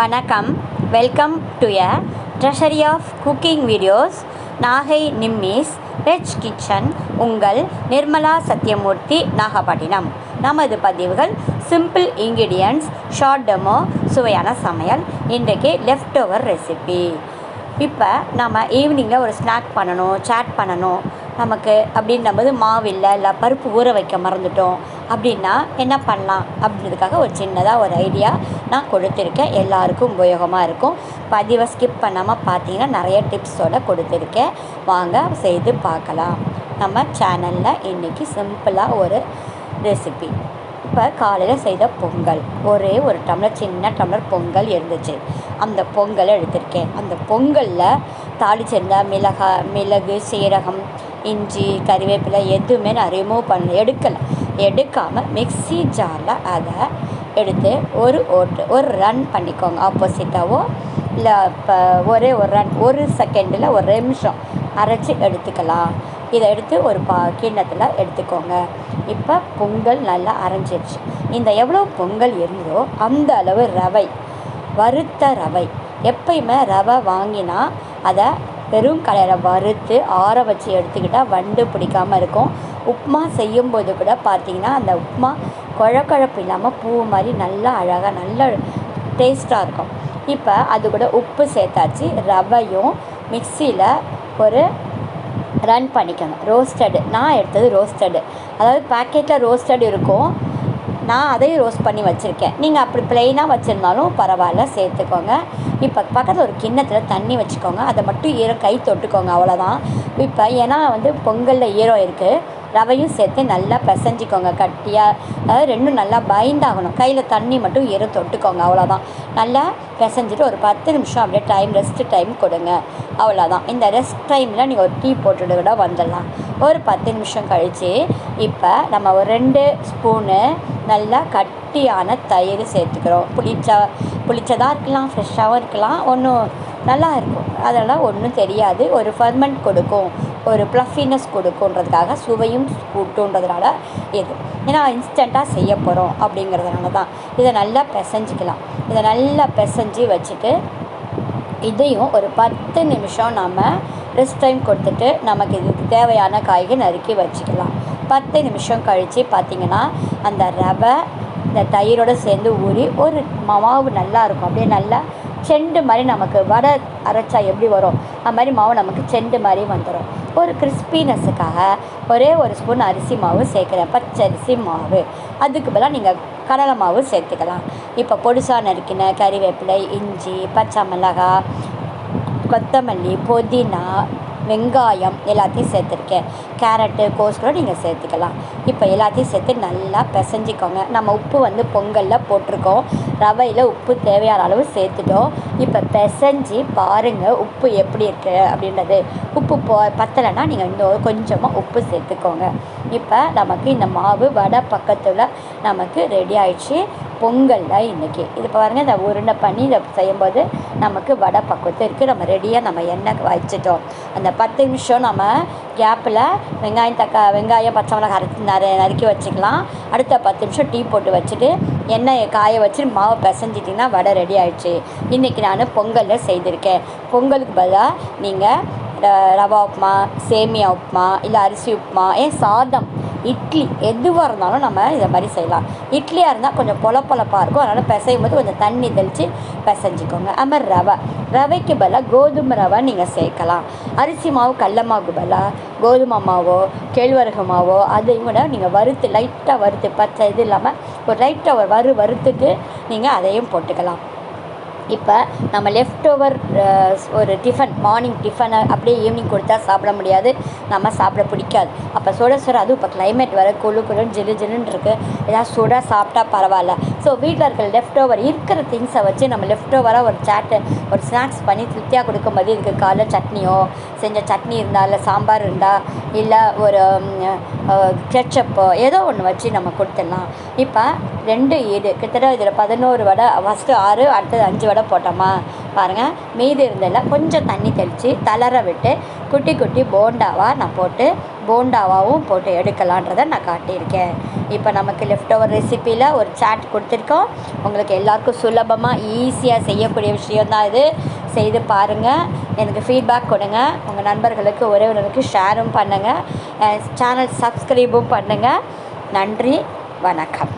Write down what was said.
வணக்கம். Welcome to a treasury of cooking videos Nagai Nimmi's rich kitchen உங்கள் நிர்மலா சத்யமூர்த்தி நாகப்பட்டினம். நமது பதிவுகள் சிம்பிள் இன்கிரியன்ஸ் ஷார்ட் டெமோ சுவையான சமையல் இன்றைக்கு லெஃப்ட் ஓவர் ரெசிபி இப்போ நம்ம ஈவினிங்கில் ஒரு ஸ்நாக் பண்ணணும் சாட் பண்ணணும். நமக்கு அப்படின்னும்போது மாவு இல்லை இல்லை பருப்பு ஊற வைக்க மறந்துட்டோம். அப்படின்னா என்ன பண்ணலாம் அப்படின்றதுக்காக ஒரு சின்னதாக ஒரு ஐடியா நான் கொடுத்துருக்கேன். எல்லாருக்கும் உபயோகமாக இருக்கும். பதிவை ஸ்கிப் பண்ணாமல் பார்த்தீங்கன்னா நிறைய டிப்ஸோடு கொடுத்துருக்கேன். வாங்க செய்து பார்க்கலாம். நம்ம சேனலில் இன்றைக்கி சிம்பிளாக ஒரு ரெசிபி இப்போ காலையில் செய்த பொங்கல். ஒரே ஒரு டம்ளர் சின்ன டம்ளர் பொங்கல் இருந்துச்சு. அந்த பொங்கலை எடுத்திருக்கேன். அந்த பொங்கலில் தாளிச்சிருந்த மிளகா மிளகு சீரகம் இஞ்சி கறிவேப்பிலை எதுவுமே நான் ரிமூவ் பண்ண எடுக்கலை. எடுக்காமல் மிக்ஸி ஜாரில் அதை எடுத்து ஒரு ஓட்டு ஒரு ரன் பண்ணிக்கோங்க. ஆப்போசிட்டாவோ இல்லை இப்போ ஒரே ஒரு ரன் ஒரு செகண்டில் ஒரு நிமிஷம் அரைச்சி எடுத்துக்கலாம். இதை எடுத்து ஒரு பா கிண்ணத்தில் எடுத்துக்கோங்க. இப்போ பொங்கல் நல்லா அரைஞ்சிருச்சு. இந்த எவ்வளோ பொங்கல் இருந்ததோ அந்த அளவு ரவை வறுத்த ரவை. எப்பயுமே ரவை வாங்கினா அதை வெறும் கலையில் வறுத்து ஆற வச்சு எடுத்துக்கிட்டால் வண்டு பிடிக்காமல் இருக்கும். உப்புமா செய்யும்போது கூட பார்த்திங்கன்னா அந்த உப்புமா குழக்குழப்பு இல்லாமல் பூ மாதிரி நல்லா அழகாக நல்ல டேஸ்ட்டாக இருக்கும். இப்போ அது கூட உப்பு சேர்த்தாச்சு. ரவையும் மிக்சியில் ஒரு ரன் பண்ணிக்கணும். ரோஸ்டடு நான் எடுத்தது ரோஸ்டடு அதாவது பேக்கெட்டில் ரோஸ்டட் இருக்கும். நான் அதையும் ரோஸ்ட் பண்ணி வச்சுருக்கேன். நீங்கள் அப்படி ப்ளெயினாக வச்சுருந்தாலும் பரவாயில்ல சேர்த்துக்கோங்க. இப்போ பக்கத்தில் ஒரு கிண்ணத்தில் தண்ணி வச்சுக்கோங்க. அதை மட்டும் ஈரம் கை தொட்டுக்கோங்க அவ்வளோதான் இப்போ ஏன்னா வந்து பொங்கலில் ஈரம் இருக்குது ரவையும் சேர்த்து நல்லா பிசைஞ்சிக்கோங்க கட்டியாக அதாவது ரெண்டும் நல்லா பைண்ட் ஆகணும். கையில் தண்ணி மட்டும் ஈரம் தொட்டுக்கோங்க அவ்வளோதான் நல்லா பிசைஞ்சிட்டு ஒரு பத்து நிமிஷம் அப்படியே டைம் ரெஸ்ட் டைம் கொடுங்க. அவ்வளோதான் இந்த ரெஸ்ட் டைமில் நீங்கள் ஒரு டீ போட்டுட்டு கூட வந்துடலாம். ஒரு பத்து நிமிஷம் கழித்து இப்போ நம்ம ஒரு ரெண்டு ஸ்பூனு நல்லா கட்டியான தயிர் சேர்த்துக்கிறோம். புளிச்சா புளிச்சதாக இருக்கலாம் ஃப்ரெஷ்ஷாகவும் இருக்கலாம். ஒன்றும் நல்லா இருக்கும் அதெல்லாம் ஒன்றும் தெரியாது. ஒரு ஃபர்மெண்ட் கொடுக்கும். ஒரு ப்ளஃபினஸ் கொடுக்குன்றதுக்காக சுவையும் கூட்டுன்றதுனால இது ஏன்னா இன்ஸ்டண்ட்டாக செய்ய போகிறோம் அப்படிங்கிறதுனால தான். இதை நல்லா பிசைஞ்சிக்கலாம். இதை நல்லா பிசைஞ்சு வச்சுட்டு இதையும் ஒரு பத்து நிமிஷம் நம்ம ரெஸ்ட் டைம் கொடுத்துட்டு நமக்கு இதுக்கு தேவையான காய்கறி நறுக்கி வச்சுக்கலாம். பத்து நிமிஷம் கழித்து பார்த்திங்கன்னா அந்த ரவை இந்த தயிரோடு சேர்ந்து ஊறி ஒரு மாவு நல்லா இருக்கும். அப்படியே நல்லா செண்டு மாதிரி நமக்கு வடை அரைச்சா எப்படி வரும்? அது மாதிரி மாவு நமக்கு செண்டு மாதிரி வந்துடும் ஒரு கிறிஸ்பினஸுக்காக ஒரே ஒரு ஸ்பூன் அரிசி மாவு சேர்க்குறேன் பச்சரிசி மாவு. அதுக்கு பதிலாக நீங்கள் கடலை மாவு சேர்த்துக்கலாம். இப்போ பொடிசாக நறுக்கின கறிவேப்பிலை இஞ்சி பச்சை மிளகாய் கொத்தமல்லி புதினா வெங்காயம் எல்லாத்தையும் சேர்த்துருக்கேன். கேரட்டு கோஸ் கூட நீங்கள் சேர்த்துக்கலாம். இப்போ எல்லாத்தையும் சேர்த்து நல்லா பிசைஞ்சிக்கோங்க. நம்ம உப்பு வந்து பொங்கலில் போட்டிருக்கோம். ரவையில் உப்பு தேவையான அளவு சேர்த்துட்டோம். இப்போ பிசைஞ்சு பாருங்கள் உப்பு எப்படி இருக்குது அப்படின்றது. உப்பு போ பத்தலைன்னா நீங்கள் இன்னும் கொஞ்சமாக உப்பு சேர்த்துக்கோங்க. இப்போ நமக்கு இந்த மாவு வடை பக்கத்தில் நமக்கு ரெடி ஆயிடுச்சு. பொங்கலில் இன்றைக்கி இது பாருங்கள் இந்த உருண்டை பண்ணி இதை செய்யும்போது நமக்கு வடை பக்குவத்தை இருக்குது நம்ம ரெடியாக நம்ம எண்ணெய் வச்சுட்டோம். அந்த பத்து நிமிஷம் நம்ம கேப்பில் வெங்காயம் தக்கா வெங்காயம் பச்சை மிளகாய் அரைச்சி நறு நறுக்கி வச்சுக்கலாம். அடுத்த பத்து நிமிஷம் டீ போட்டு வச்சுட்டு எண்ணெயை காய வச்சு மாவை பிசைஞ்சிட்டிங்கன்னா வடை ரெடி ஆயிடுச்சு. இன்றைக்கி நான் பொங்கலில் செய்திருக்கேன். பொங்கலுக்கு பதிலாக நீங்கள் ரவா உப்புமா சேமியா உப்புமா இல்லை அரிசி உப்புமா ஏன் சாதம் இட்லி எதுவாக இருந்தாலும் நம்ம இதை மாதிரி செய்யலாம். இட்லியாக இருந்தால் கொஞ்சம் பொல பொலப்பாக இருக்கும். அதனால் பிசையும் போது கொஞ்சம் தண்ணி தெளித்து பிசைஞ்சிக்கோங்க. அது மாதிரி ரவை. ரவைக்கு பதிலாக கோதுமை ரவை நீங்கள் சேர்க்கலாம். அரிசி மாவு கடல மாவுக்கு பதிலாக கோதுமை மாவோ கேழ்வரகு மாவோ அதையும் கூட நீங்கள் வறுத்து லைட்டாக வறுத்து பச்சை இது இல்லாமல் ஒரு லைட்டாக ஒரு வறு வறுத்துட்டு நீங்கள் அதையும் போட்டுக்கலாம். இப்போ நம்ம லெஃப்ட் ஓவர் ஒரு டிஃபன் மார்னிங் டிஃபனை அப்படியே ஈவினிங் கொடுத்தா சாப்பிட முடியாது. நம்ம சாப்பிட பிடிக்காது. அப்போ சுட சுட அதுவும் இப்போ கிளைமேட் வர கொழு குழுன்னு ஜிலு ஜிலுன்னு இருக்குது ஏதாவது சுட சாப்பிட்டா பரவாயில்ல. ஸோ வீட்டில் இருக்கிற லெஃப்ட் ஓவர் இருக்கிற திங்ஸை வச்சு நம்ம லெஃப்ட் ஓவராக ஒரு சாட்டை ஒரு ஸ்நாக்ஸ் பண்ணி திருப்தியாக கொடுக்கும்போது இதுக்கு காலைல சட்னியோ செஞ்ச சட்னி இருந்தால் இல்லை சாம்பார் இருந்தால் இல்லை ஒரு கெச்சப்போ ஏதோ ஒன்று வச்சு நம்ம கொடுத்துடலாம். இப்போ ரெண்டு ஈடு கிட்டத்தட்ட இதில் பதினோரு வடை ஃபஸ்ட்டு ஆறு அடுத்தது அஞ்சு வடை போட்டோமா? பாருங்கள் மீதி இருந்ததில் கொஞ்சம் தண்ணி தெளித்து தளர விட்டு குட்டி குட்டி போண்டாவாக நான் போட்டு போண்டாவாகவும் போட்டு எடுக்கலான்றதை நான் காட்டியிருக்கேன். இப்போ நமக்கு லெஃப்ட் ஓவர் ரெசிப்பியில் ஒரு சாட் கொடுத்துருக்கோம். உங்களுக்கு எல்லாருக்கும் சுலபமாக ஈஸியாக செய்யக்கூடிய விஷயந்தான் இது. செய்து பாருங்கள் எனக்கு ஃபீட்பேக் கொடுங்க. உங்கள் நண்பர்களுக்கு உறவினருக்கு ஷேரும் பண்ணுங்கள் சேனல் சப்ஸ்கிரைபும் பண்ணுங்கள் நன்றி. வணக்கம்.